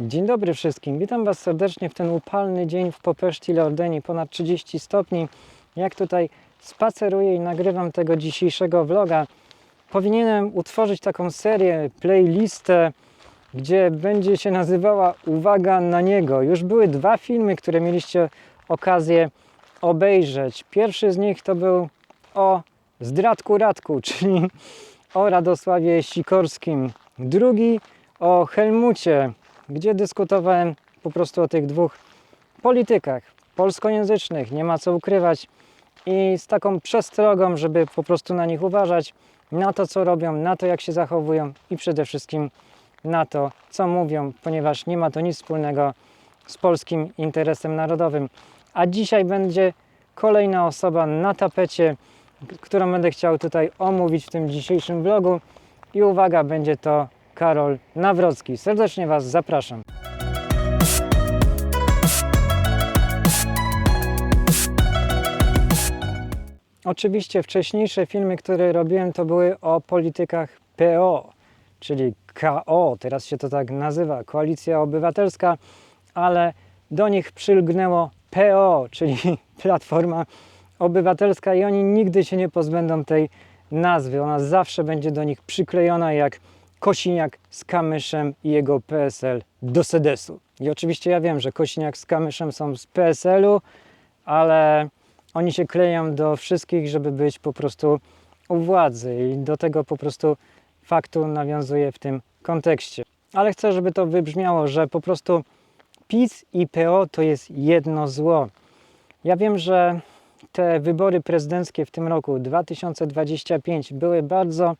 Dzień dobry wszystkim. Witam Was serdecznie w ten upalny dzień w Popeszci Leordeni, ponad 30 stopni. Jak tutaj spaceruję i nagrywam tego dzisiejszego vloga, powinienem utworzyć taką serię, playlistę, gdzie będzie się nazywała Uwaga na niego. Już były dwa filmy, które mieliście okazję obejrzeć. Pierwszy z nich to był o Zdradku Radku, czyli o Radosławie Sikorskim. Drugi o Helmucie, gdzie dyskutowałem po prostu o tych dwóch politykach polskojęzycznych, nie ma co ukrywać. I z taką przestrogą, żeby po prostu na nich uważać, na to co robią, na to jak się zachowują i przede wszystkim na to co mówią, ponieważ nie ma to nic wspólnego z polskim interesem narodowym. A dzisiaj będzie kolejna osoba na tapecie, którą będę chciał tutaj omówić w tym dzisiejszym vlogu. I uwaga, będzie to Karol Nawrocki. Serdecznie Was zapraszam. Oczywiście wcześniejsze filmy, które robiłem, to były o politykach PO, czyli KO, teraz się to tak nazywa, Koalicja Obywatelska, ale do nich przylgnęło PO, czyli Platforma Obywatelska i oni nigdy się nie pozbędą tej nazwy. Ona zawsze będzie do nich przyklejona jak Kosiniak z Kamyszem i jego PSL do Sedesu. I oczywiście ja wiem, że Kosiniak z Kamyszem są z PSL-u, ale oni się kleją do wszystkich, żeby być po prostu u władzy i do tego po prostu faktu nawiązuję w tym kontekście. Ale chcę, żeby to wybrzmiało, że po prostu PiS i PO to jest jedno zło. Ja wiem, że te wybory prezydenckie w tym roku 2025 były bardzo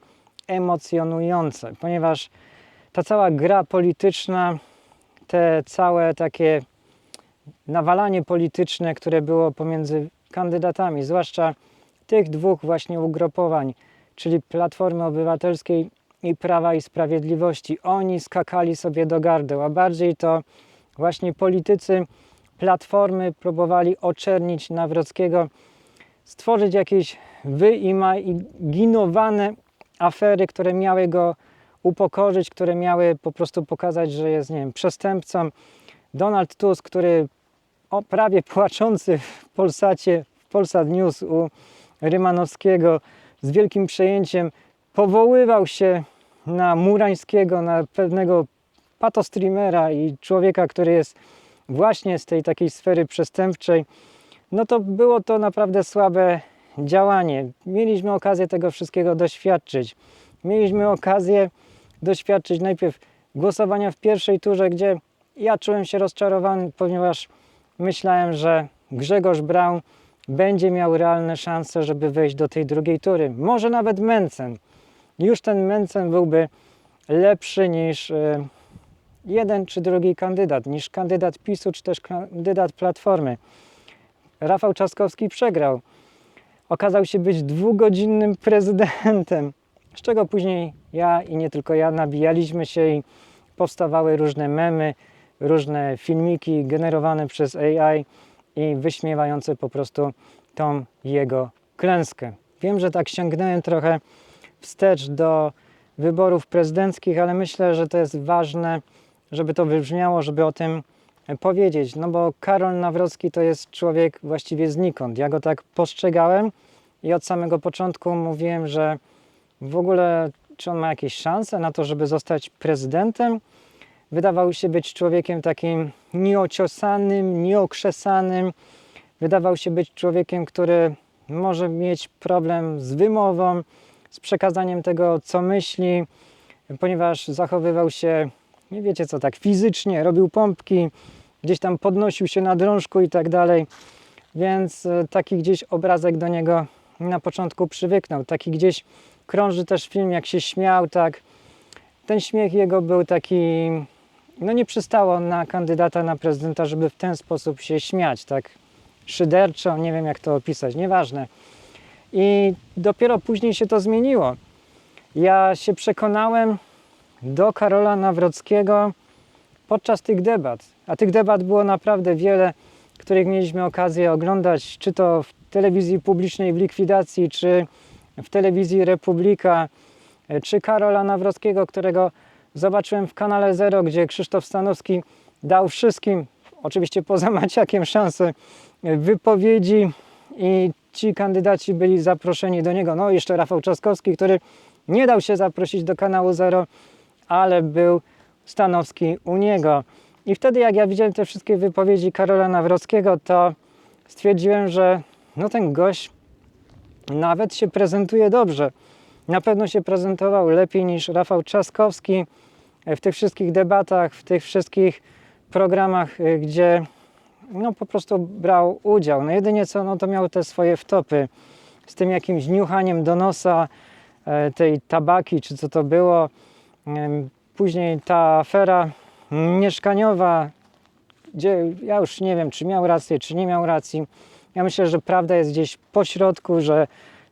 emocjonujące, ponieważ ta cała gra polityczna, te całe takie nawalanie polityczne, które było pomiędzy kandydatami, zwłaszcza tych dwóch właśnie ugrupowań, czyli Platformy Obywatelskiej i Prawa i Sprawiedliwości. Oni skakali sobie do gardeł, a bardziej to właśnie politycy Platformy próbowali oczernić Nawrockiego, stworzyć jakieś wyimaginowane afery, które miały go upokorzyć, które miały po prostu pokazać, że jest, nie wiem, przestępcą. Donald Tusk, który o, prawie płaczący w Polsacie, w Polsat News u Rymanowskiego z wielkim przejęciem powoływał się na Murańskiego, na pewnego patostreamera i człowieka, który jest właśnie z tej takiej sfery przestępczej, no to było to naprawdę słabe działanie. Mieliśmy okazję tego wszystkiego doświadczyć. Mieliśmy okazję doświadczyć najpierw głosowania w pierwszej turze, gdzie ja czułem się rozczarowany, ponieważ myślałem, że Grzegorz Braun będzie miał realne szanse, żeby wejść do tej drugiej tury. Może nawet Mencen. Już ten Mencen byłby lepszy niż e, jeden czy drugi kandydat, niż kandydat PiSu czy też kandydat Platformy. Rafał Trzaskowski przegrał. Okazał się być dwugodzinnym prezydentem, z czego później ja i nie tylko ja nabijaliśmy się i powstawały różne memy, różne filmiki generowane przez AI i wyśmiewające po prostu tą jego klęskę. Wiem, że tak sięgnąłem trochę wstecz do wyborów prezydenckich, ale myślę, że to jest ważne, żeby to wybrzmiało, żeby o tym powiedzieć. No bo Karol Nawrocki to jest człowiek właściwie znikąd. Ja go tak postrzegałem i od samego początku mówiłem, że w ogóle czy on ma jakieś szanse na to, żeby zostać prezydentem. Wydawał się być człowiekiem takim nieociosanym, nieokrzesanym. Wydawał się być człowiekiem, który może mieć problem z wymową, z przekazaniem tego, co myśli, ponieważ zachowywał się, nie wiecie co, tak fizycznie, robił pompki, gdzieś tam podnosił się na drążku i tak dalej. Więc e, taki gdzieś obrazek do niego na początku przywyknął. Taki gdzieś krąży też film, jak się śmiał, tak. Ten śmiech jego był taki, no nie przystało na kandydata na prezydenta, żeby w ten sposób się śmiać, tak szyderczo, nie wiem jak to opisać, nieważne. I dopiero później się to zmieniło. Ja się przekonałem do Karola Nawrockiego podczas tych debat. A tych debat było naprawdę wiele, których mieliśmy okazję oglądać, czy to w telewizji publicznej w likwidacji, czy w telewizji Republika, czy Karola Nawrockiego, którego zobaczyłem w kanale Zero, gdzie Krzysztof Stanowski dał wszystkim, oczywiście poza Maciakiem, szansę wypowiedzi i ci kandydaci byli zaproszeni do niego. No jeszcze Rafał Trzaskowski, który nie dał się zaprosić do kanału Zero, ale był Stanowski u niego. I wtedy jak ja widziałem te wszystkie wypowiedzi Karola Nawrockiego, to stwierdziłem, że no ten gość nawet się prezentuje dobrze. Na pewno się prezentował lepiej niż Rafał Trzaskowski w tych wszystkich debatach, w tych wszystkich programach, y, gdzie no po prostu brał udział. No jedynie co, no to miał te swoje wtopy z tym jakimś niuchaniem do nosa e, tej tabaki, czy co to było. Później ta afera mieszkaniowa, gdzie ja już nie wiem, czy miał rację, czy nie miał racji. Ja myślę, że prawda jest gdzieś po środku, że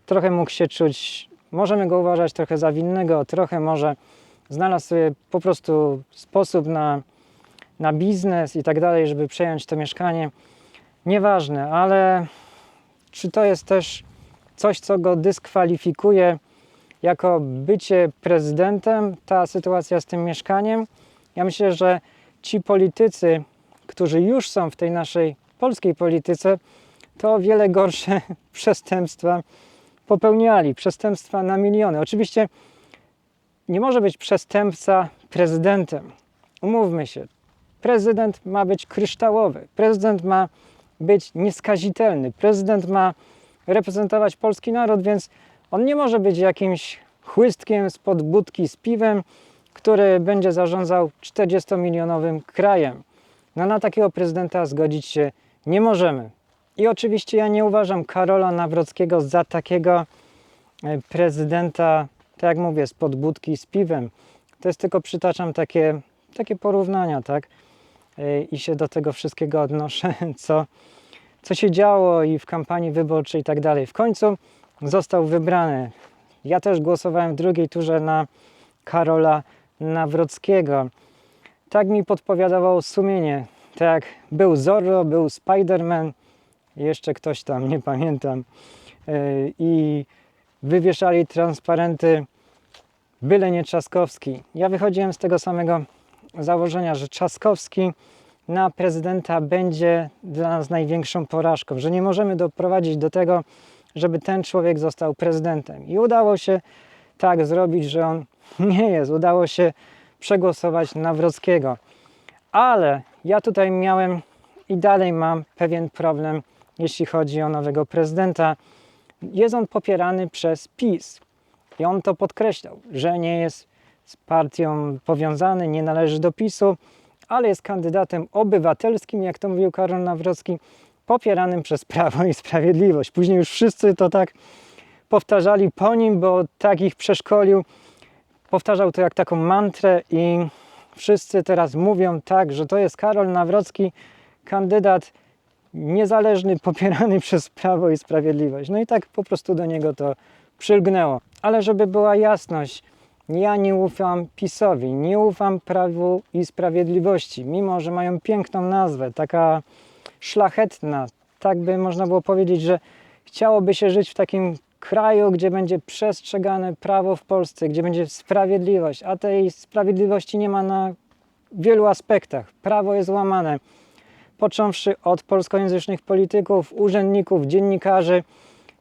trochę mógł się czuć, możemy go uważać trochę za winnego, trochę może znalazł sobie po prostu sposób na, na biznes i tak dalej, żeby przejąć to mieszkanie. Nieważne, ale czy to jest też coś, co go dyskwalifikuje jako bycie prezydentem, ta sytuacja z tym mieszkaniem? Ja myślę, że ci politycy, którzy już są w tej naszej polskiej polityce, to wiele gorsze przestępstwa popełniali. Przestępstwa na miliony. Oczywiście nie może być przestępca prezydentem. Umówmy się. Prezydent ma być kryształowy. Prezydent ma być nieskazitelny. Prezydent ma reprezentować polski naród, więc on nie może być jakimś chłystkiem spod budki z piwem, który będzie zarządzał 40-milionowym krajem. No na takiego prezydenta zgodzić się nie możemy. I oczywiście ja nie uważam Karola Nawrockiego za takiego e, prezydenta, tak jak mówię, spod budki z piwem. To jest tylko przytaczam takie, takie porównania, tak? E, I się do tego wszystkiego odnoszę, co, co się działo i w kampanii wyborczej i tak dalej. W końcu został wybrany. Ja też głosowałem w drugiej turze na Karola Nawrockiego. Tak mi podpowiadało sumienie. Tak był Zorro, był Spider-Man, jeszcze ktoś tam, nie pamiętam. Yy, I wywieszali transparenty byle nie Trzaskowski. Ja wychodziłem z tego samego założenia, że Trzaskowski na prezydenta będzie dla nas największą porażką, że nie możemy doprowadzić do tego, żeby ten człowiek został prezydentem. I udało się tak zrobić, że on nie jest. Udało się przegłosować Nawrockiego. Ale ja tutaj miałem i dalej mam pewien problem, jeśli chodzi o nowego prezydenta. Jest on popierany przez PiS. I on to podkreślał, że nie jest z partią powiązany, nie należy do PiSu, ale jest kandydatem obywatelskim, jak to mówił Karol Nawrocki, popieranym przez Prawo i Sprawiedliwość. Później już wszyscy to tak powtarzali po nim, bo tak ich przeszkolił. Powtarzał to jak taką mantrę i wszyscy teraz mówią tak, że to jest Karol Nawrocki, kandydat niezależny, popierany przez Prawo i Sprawiedliwość. No i tak po prostu do niego to przylgnęło. Ale żeby była jasność, ja nie ufam PiSowi, nie ufam Prawu i Sprawiedliwości, mimo że mają piękną nazwę, taka szlachetna. Tak by można było powiedzieć, że chciałoby się żyć w takim kraju, gdzie będzie przestrzegane prawo w Polsce, gdzie będzie sprawiedliwość, a tej sprawiedliwości nie ma na wielu aspektach. Prawo jest łamane, począwszy od polskojęzycznych polityków, urzędników, dziennikarzy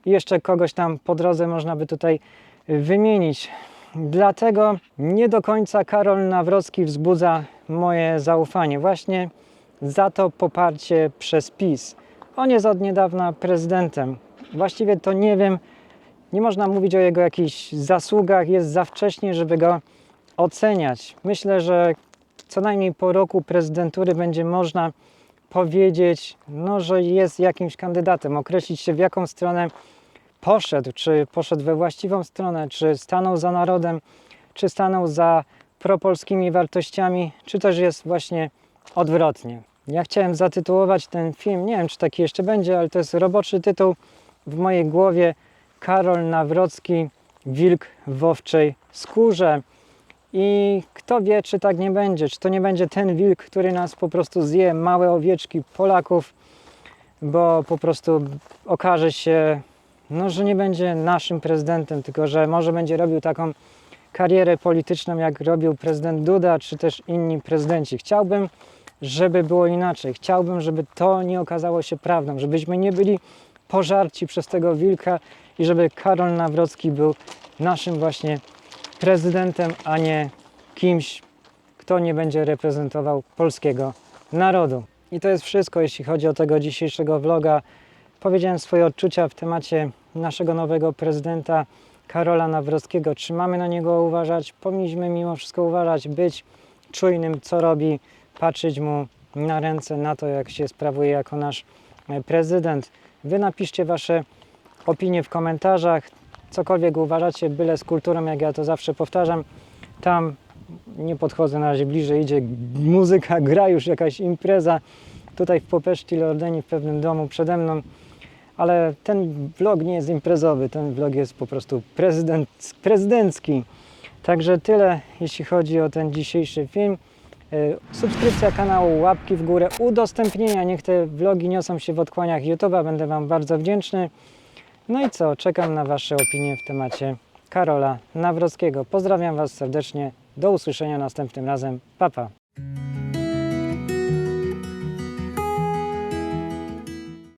jeszcze kogoś tam po drodze można by tutaj wymienić. Dlatego nie do końca Karol Nawrocki wzbudza moje zaufanie. Właśnie za to poparcie przez PiS. On jest od niedawna prezydentem. Właściwie to nie wiem, nie można mówić o jego jakichś zasługach, jest za wcześnie, żeby go oceniać. Myślę, że co najmniej po roku prezydentury będzie można powiedzieć, no, że jest jakimś kandydatem, określić się w jaką stronę poszedł, czy poszedł we właściwą stronę, czy stanął za narodem, czy stanął za propolskimi wartościami, czy też jest właśnie odwrotnie. Ja chciałem zatytułować ten film, nie wiem czy taki jeszcze będzie, ale to jest roboczy tytuł w mojej głowie Karol Nawrocki, Wilk w owczej skórze. I kto wie, czy tak nie będzie, czy to nie będzie ten wilk, który nas po prostu zje, małe owieczki Polaków, bo po prostu okaże się, no, że nie będzie naszym prezydentem, tylko że może będzie robił taką karierę polityczną, jak robił prezydent Duda, czy też inni prezydenci. Chciałbym, żeby było inaczej. Chciałbym, żeby to nie okazało się prawdą, żebyśmy nie byli pożarci przez tego wilka i żeby Karol Nawrocki był naszym właśnie prezydentem, a nie kimś, kto nie będzie reprezentował polskiego narodu. I to jest wszystko, jeśli chodzi o tego dzisiejszego vloga. Powiedziałem swoje odczucia w temacie naszego nowego prezydenta Karola Nawrockiego. Czy mamy na niego uważać? Powinniśmy mimo wszystko uważać, być czujnym, co robi, patrzeć mu na ręce, na to, jak się sprawuje jako nasz e, prezydent. Wy napiszcie Wasze opinie w komentarzach, cokolwiek uważacie, byle z kulturą, jak ja to zawsze powtarzam. Tam nie podchodzę na razie bliżej, idzie muzyka, gra już jakaś impreza. Tutaj w Popeszci Lordeni w pewnym domu przede mną. Ale ten vlog nie jest imprezowy, ten vlog jest po prostu prezydent, prezydencki. Także tyle, jeśli chodzi o ten dzisiejszy film. E, Subskrypcja kanału, łapki w górę, udostępnienia. Niech te vlogi niosą się w odkłaniach YouTube'a. Będę Wam bardzo wdzięczny. No i co? Czekam na Wasze opinie w temacie Karola Nawrockiego. Pozdrawiam Was serdecznie. Do usłyszenia następnym razem. Pa, pa.